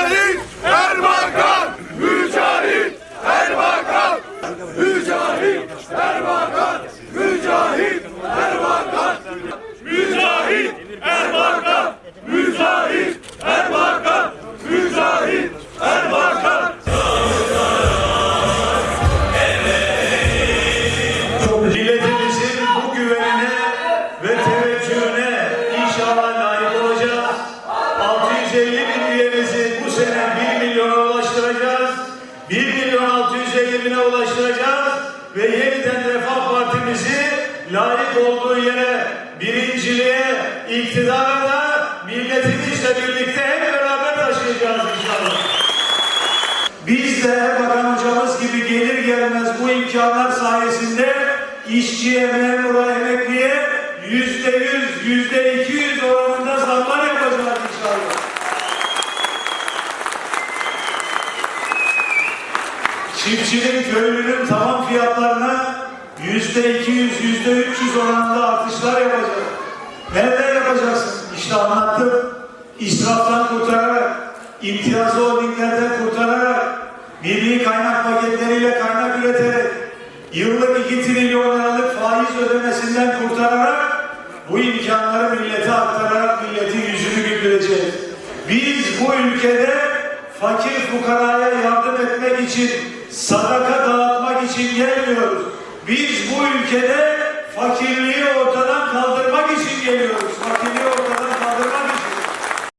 it is. Ve yeniden Refah Partimizi layık olduğu yere, birinciliğe, iktidara da milletimizle birlikte hep beraber taşıyacağız inşallah. Biz de Erbakan hocamız gibi gelir gelmez bu imkanlar sayesinde işçiye, memura, emekliye yüzde yüz, yüzde iki yüz oranında zamlar yapacağız inşallah. Çiftçinin, köylünün tamam fiyatlarına yüzde iki yüz, yüzde üç yüz oranında artışlar yapacağız. Nerede yapacaksın? İşte anlattım. İsraftan kurtararak, imtiyazlı holdinglerden kurtararak, milli kaynak paketleriyle kaynak üreterek, yıllık 2 trilyon liralık faiz ödemesinden kurtararak, bu imkanları millete aktararak milletin yüzünü güldüreceğiz. Biz bu ülkede fakir fukaraya yardım etmek için, sadaka dağıtmak için gelmiyoruz. Biz bu ülkede fakirliği ortadan kaldırmak için